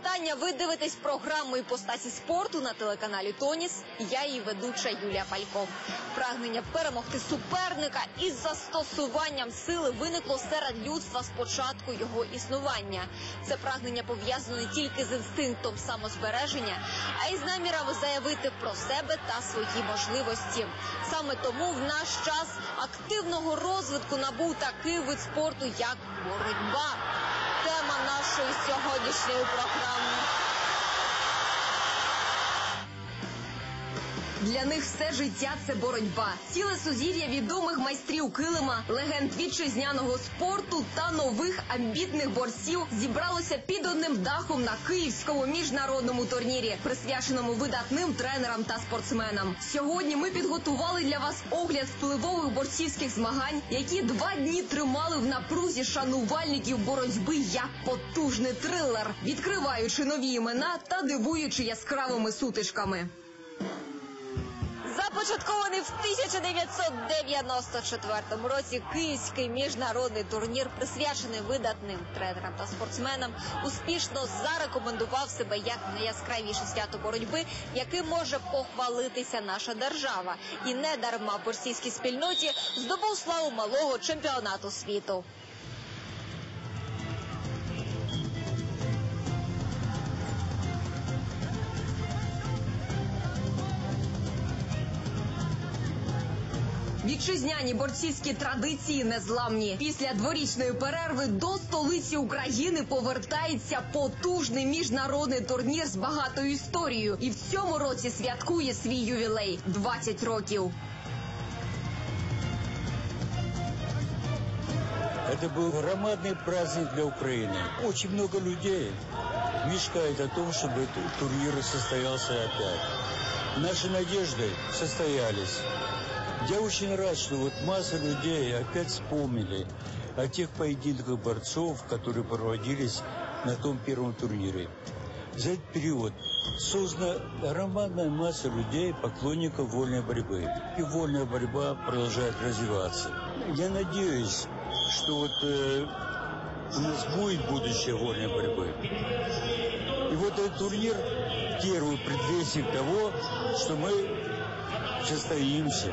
вітання. Ви дивитесь програму «Іпостасі спорту на телеканалі Тоніс. Я її ведуча Юлія Палько. Прагнення перемогти суперника із застосуванням сили виникло серед людства з початку його існування. Це прагнення пов'язано не тільки з інстинктом самозбереження, а й з намірами заявити про себе та свої можливості. Саме тому в наш час активного розвитку набув такий вид спорту, як боротьба. Нашої сьогоднішньої програми. Для них все життя це боротьба. Ціле сузір'я відомих майстрів килима, легенд вітчизняного спорту та нових амбітних борців зібралося під одним дахом на київському міжнародному турнірі, присвяченому видатним тренерам та спортсменам. Сьогодні ми підготували для вас огляд впливових борцівських змагань, які два дні тримали в напрузі шанувальників боротьби як потужний трилер, відкриваючи нові імена та дивуючи яскравими сутичками. Започаткований в 1994 році Київський міжнародний турнір, присвячений видатним тренерам та спортсменам, успішно зарекомендував себе як найяскравіше свято боротьби, яким може похвалитися наша держава, і не дарма борцівській спільноті здобув славу малого чемпіонату світу. Вітчизняні борцівські традиції незламні. Після дворічної перерви до столиці України повертається потужний міжнародний турнір з багатою історією, і в цьому році святкує свій ювілей 20 років. Это был громадный праздник для Украины. Очень много людей мечтает о том, чтобы этот турнир состоялся опять. Наши надежды состоялись. Я очень рад, что вот масса людей опять вспомнили о тех поединках борцов, которые проводились на том первом турнире. За этот период создана громадная масса людей, поклонников вольной борьбы. И вольная борьба продолжает развиваться. Я надеюсь, что вот э, у нас будет будущее вольной борьбы. И вот этот турнир первый предвестник того, что мы состоимся.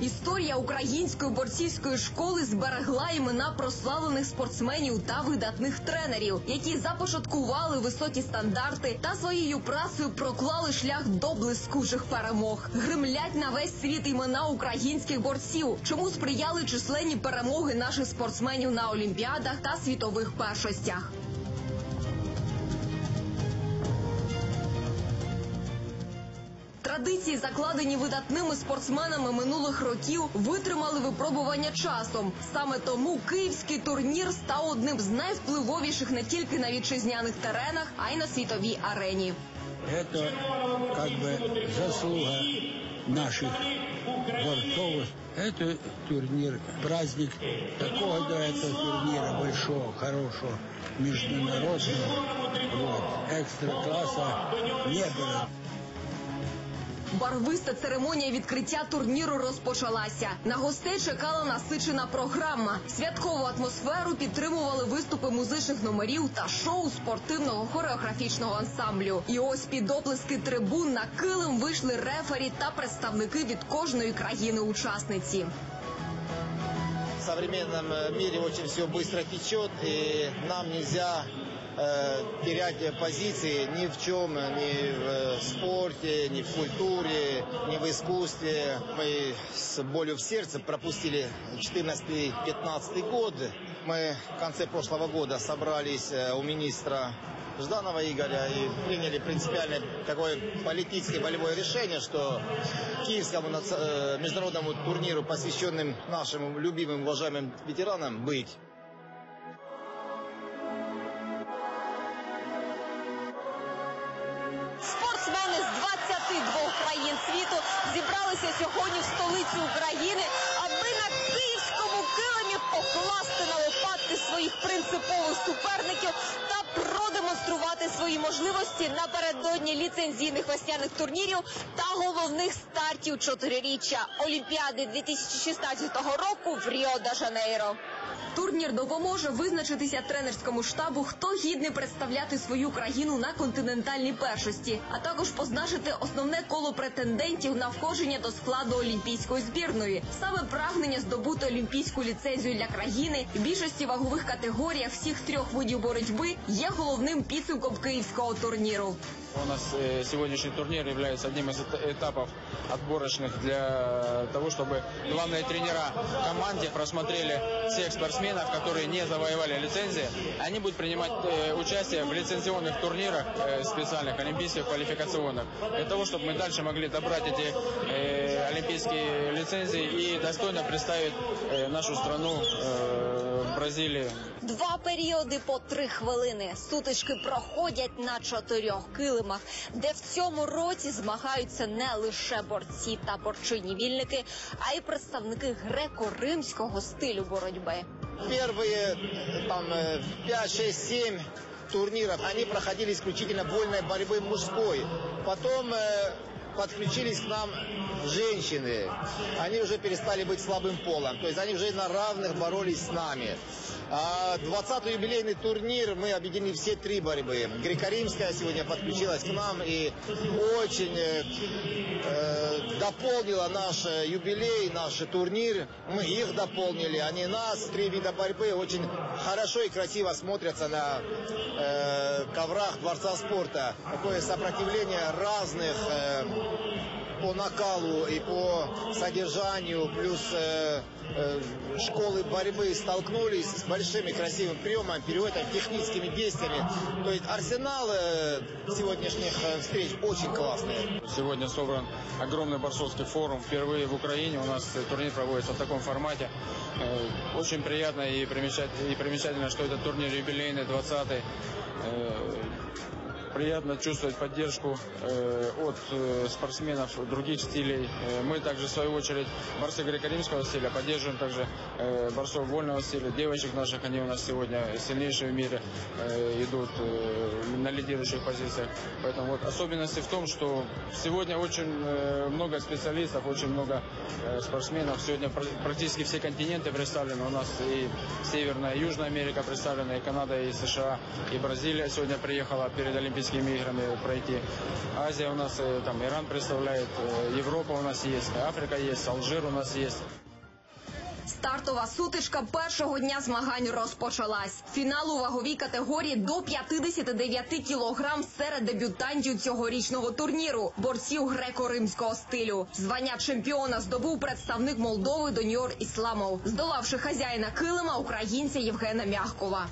Історія української борцівської школи зберегла імена прославлених спортсменів та видатних тренерів, які започаткували високі стандарти та своєю працею проклали шлях до блискучих перемог. Гримлять на весь світ імена українських борців, чому сприяли численні перемоги наших спортсменів на олімпіадах та світових першостях. Традиції, закладені видатними спортсменами минулих років, витримали випробування часом. Саме тому київський турнір став одним з найвпливовіших не тільки на вітчизняних теренах, а й на світовій арені. Это как бы заслуга наших борцов. Это турнир, праздник такого до этого турнира большого, хорошего, международного, вот, экстра-класса не было. Барвиста церемонія відкриття турніру розпочалася. На гостей чекала насичена програма. Святкову атмосферу підтримували виступи музичних номерів та шоу спортивного хореографічного ансамблю. І ось під оплески трибун на килим вийшли рефері та представники від кожної країни-учасниці. Современном э, мире очень все быстро течет, и нам нельзя э, терять позиции ни в чем, ни в э, спорте, ни в культуре, ни в искусстве. Мы с болью в сердце пропустили 14-15 год Мы в конце прошлого года собрались э, у министра Жданова Игоря и приняли принципиальное такое политическое волевое решение, что киевскому нац- э, международному турниру, посвященным нашим любимым, уважаемым ветеранам, быть. Спортсмени з 22 країн світу зібралися сьогодні в столиці України, аби на київському килимі покласти на лопатки своїх принципових суперників та продемонструвати свої можливості напередодні ліцензійних весняних турнірів та головних стартів чотириріччя Олімпіади 2016 року в Ріо-де-Жанейро. Турнір допоможе визначитися тренерському штабу, хто гідний представляти свою країну на континентальній першості, а також позначити основне коло претендентів на входження до складу олімпійської збірної. Саме прагнення здобути олімпійську ліцензію для країни більшості вагових категоріях всіх трьох видів боротьби є головним підсумком київського турніру. У нас э, сегодняшний турнир является одним из эт- этапов отборочных для того, чтобы главные тренера команде просмотрели всех спортсменов, которые не завоевали лицензии. Они будут принимать э, участие в лицензионных турнирах э, специальных, олимпийских квалификационных, для того, чтобы мы дальше могли добрать эти э, олимпийские лицензии и достойно представить э, нашу страну э, в Бразилии Два періоди по три хвилини. Сутички проходять на чотирьох килимах, де в цьому році змагаються не лише борці та борчині вільники, а й представники греко-римського стилю боротьби. Первые э, там э, 5, 6, 7 турниров, они проходили исключительно вольной борьбы мужской. Потом э, подключились к нам женщины. Они уже перестали быть слабым полом. То есть они уже на равных боролись с нами. А 20-й юбилейный турнир мы объединили все три борьбы. Греко-римская сегодня подключилась к нам и очень э, э, дополнила наш э, юбилей, наш турнир. Мы их дополнили, они нас. Три вида борьбы очень хорошо и красиво смотрятся на э, коврах Дворца спорта. Такое сопротивление разных э, по накалу и по содержанию, плюс э, э, школы борьбы столкнулись с большими красивым приемом, переводом, техническими действиями. То есть арсенал э, сегодняшних э, встреч очень классный. Сегодня собран огромный борцовский форум. Впервые в Украине у нас турнир проводится в таком формате. Э, Очень приятно и примечательно, и примечательно что этот турнир юбилейный, 20-й. Э, Приятно чувствовать поддержку э, от э, спортсменов других стилей. Э, мы также, в свою очередь, борцы греко-римского стиля поддерживаем также э, борцов вольного стиля. Девочек наших, они у нас сегодня сильнейшие в мире э, идут э, на лидирующих позициях. Поэтому вот особенности в том, что сегодня очень э, много специалистов, очень много э, спортсменов. Сегодня пр- практически все континенты представлены. У нас и Северная и Южная Америка представлена, и Канада, и США, и Бразилия сегодня приехала перед Олимпийскими играми пройти. Азия у нас, э, там Иран представляет, Европа у нас есть, Африка есть, Алжир у нас есть. Стартова сутичка першого дня змагань розпочалась. Фінал у ваговій категорії до 59 кілограм серед дебютантів цьогорічного турніру борців греко-римського стилю. Звання чемпіона здобув представник Молдови Доніор Ісламов, здолавши хазяїна килима українця Євгена Мягкова.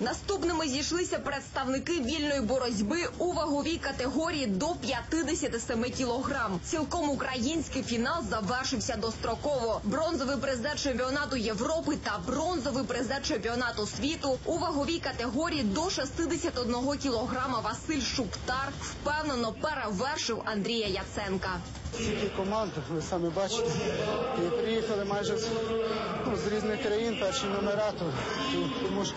Наступними зійшлися представники вільної боротьби у ваговій категорії до 57 кілограм. Цілком український фінал завершився достроково. Бронзовий призер чемпіонату Європи та бронзовий призер чемпіонату світу у ваговій категорії до 61 кілограма Василь Шуптар впевнено перевершив Андрія Яценка. Скільки команд, ви самі бачите, і приїхали майже з, ну, з різних країн перші номера. То, тому що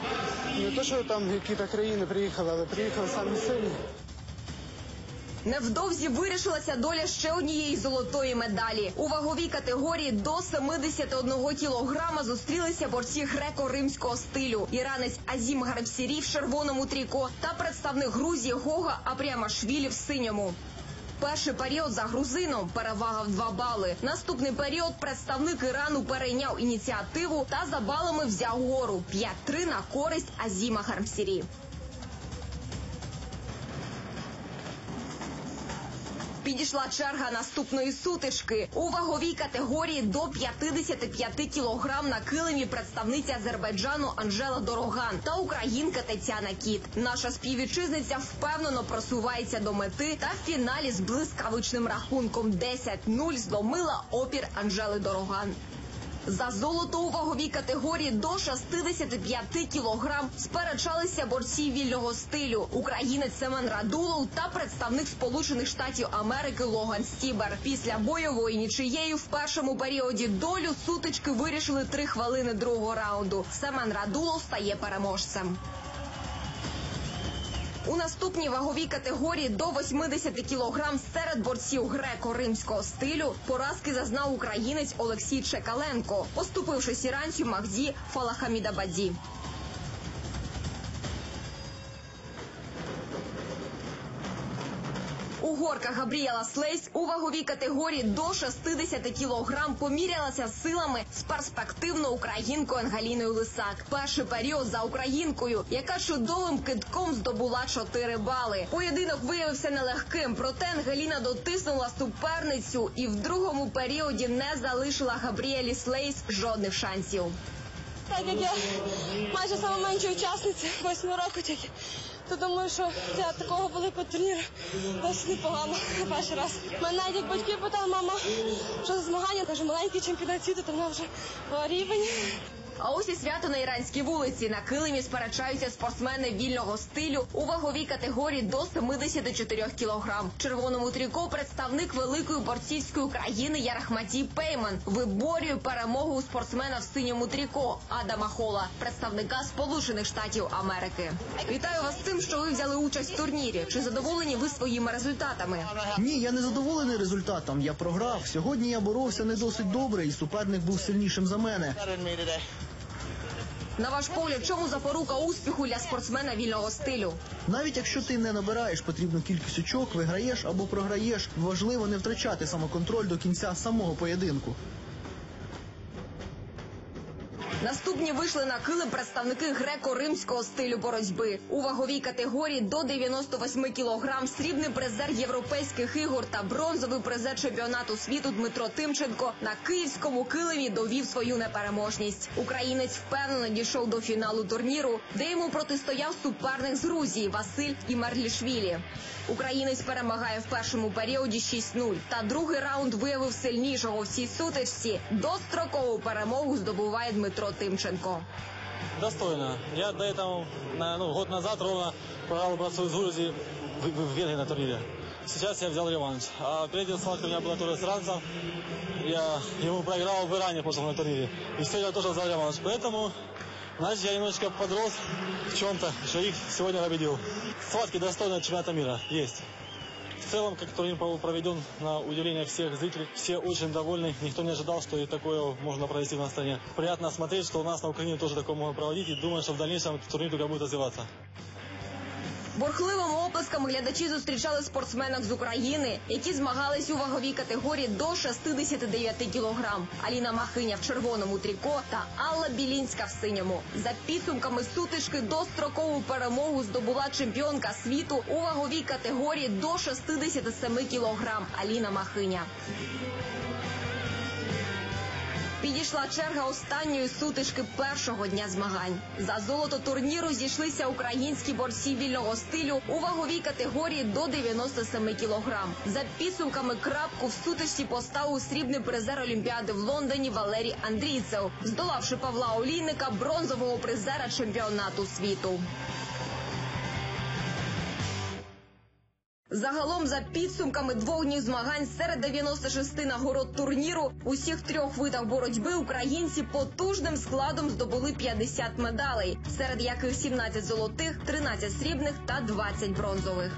не то, що там які-то країни приїхали, але приїхали самі сильні. Невдовзі вирішилася доля ще однієї золотої медалі. У ваговій категорії до 71 кілограма зустрілися борці греко-римського стилю. Іранець Азім Гарбсірі в червоному тріко та представник Грузії Гога Апрямашвілі в синьому. Перший період за грузином перевага в два бали. Наступний період представник Ірану перейняв ініціативу та за балами взяв гору 5-3 на користь Азіма Гармсірі. Підійшла черга наступної сутички у ваговій категорії до 55 кілограм на килимі представниця Азербайджану Анжела Дороган та українка Тетяна Кіт. Наша співвітчизниця впевнено просувається до мети та в фіналі з блискавичним рахунком 10-0 зломила опір Анжели Дороган. За золото у ваговій категорії до 65 кілограм сперечалися борці вільного стилю. Українець Семен Радулов та представник Сполучених Штатів Америки Логан Стібер. Після бойової нічиєю в першому періоді долю сутички вирішили три хвилини другого раунду. Семен Радулов стає переможцем. У наступній ваговій категорії до 80 кілограм серед борців греко-римського стилю поразки зазнав українець Олексій Чекаленко, поступившись іранцю Махді Фалахамідабаді. Угорка Габріела Слейс у ваговій категорії до 60 кілограм помірялася силами з перспективно українкою Ангаліною Лисак. Перший період за українкою, яка чудовим китком здобула 4 бали. Поєдинок виявився нелегким, проте Ангеліна дотиснула суперницю і в другому періоді не залишила Габріелі Слейс жодних шансів. Так як я майже саме менша учасниця, восьми року тільки, то думаю, що для такого великого турніру досить непогано перший раз. Мене навіть як батьки питали, мама, що за змагання, каже, маленький чемпіонат світу, то вона вже була рівень. А ось і свято на іранській вулиці. На килимі сперечаються спортсмени вільного стилю у ваговій категорії до 74 кілограм. Червоному тріко представник великої борцівської країни Ярахматій Пейман виборює перемогу у спортсмена в синьому тріко Адама Хола, представника Сполучених Штатів Америки. Вітаю вас з тим, що ви взяли участь в турнірі. Чи задоволені ви своїми результатами? Ні, я не задоволений результатом. Я програв. Сьогодні я боровся не досить добре, і суперник був сильнішим за мене. На ваш погляд, чому запорука успіху для спортсмена вільного стилю? Навіть якщо ти не набираєш потрібну кількість очок, виграєш або програєш, важливо не втрачати самоконтроль до кінця самого поєдинку. Наступні вийшли на килим представники греко-римського стилю боротьби у ваговій категорії до 98 кілограм. Срібний призер європейських ігор та бронзовий призер чемпіонату світу Дмитро Тимченко на київському килимі довів свою непереможність. Українець впевнено дійшов до фіналу турніру, де йому протистояв суперник з Грузії Василь Імарлішвілі. Українець перемагає в першому періоді 6-0. Та другий раунд виявив сильнішого в цій сутичці. Дострокову перемогу здобуває Дмитро Тимченко. Достойно. Я до этого, на- ну, год назад ровно проиграл братцу из Грузии в, в- в Венгрии на турнире. Сейчас я взял реванш. А третья схватка у меня была тоже с Ранцем. Я ему проиграл в Иране в прошлом на турнире. И сегодня тоже взял реванш. Поэтому, значит, я немножечко подрос в чем-то, что их сегодня победил. Схватки достойные чемпионата мира есть. В целом, как турнир был проведен, на удивление всех зрителей, все очень довольны. Никто не ожидал, что и такое можно провести на стране. Приятно смотреть, что у нас на Украине тоже такое можно проводить. И думаю, что в дальнейшем этот турнир только будет развиваться. Бурхливими оплесками глядачі зустрічали спортсменок з України, які змагались у ваговій категорії до 69 кілограм. Аліна Махиня в червоному тріко та Алла Білінська в синьому. За підсумками сутички дострокову перемогу здобула чемпіонка світу у ваговій категорії до 67 кілограм. Аліна Махиня. Підійшла черга останньої сутички першого дня змагань. За золото турніру зійшлися українські борці вільного стилю у ваговій категорії до 97 кілограм. За підсумками крапку в сутичці поставив срібний призер Олімпіади в Лондоні Валерій Андрійцев, здолавши Павла Олійника, бронзового призера чемпіонату світу. Загалом, за підсумками двох днів змагань серед 96 нагород турніру, у всіх трьох видах боротьби українці потужним складом здобули 50 медалей, серед яких 17 золотих, 13 срібних та 20 бронзових.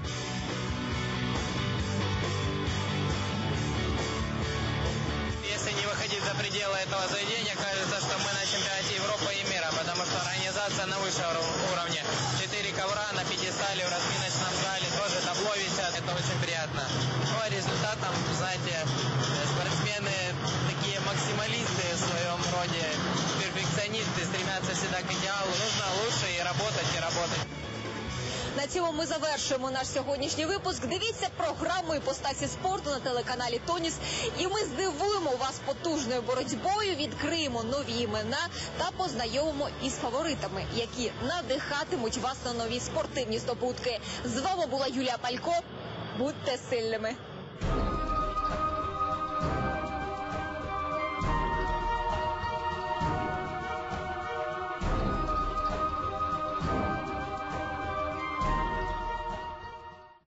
Если не выходить за пределы этого заведения, кажется, что мы на чемпионате Европы и мира, потому что организация на высшем ур- уровне. Четыре ковра на пьедестале в разминочном зале, тоже табло висят, это очень приятно. Ну а результатом, знаете, э, спортсмены такие максималисты в своем роде, перфекционисты, стремятся всегда к идеалу. Нужно лучше и работать, и работать. На цьому ми завершуємо наш сьогоднішній випуск. Дивіться програму іпостасі спорту на телеканалі Тоніс. І ми здивуємо вас потужною боротьбою, відкриємо нові імена та познайомимо із фаворитами, які надихатимуть вас на нові спортивні здобутки. З вами була Юлія Палько. බුත් ඇස් සෙල්ලම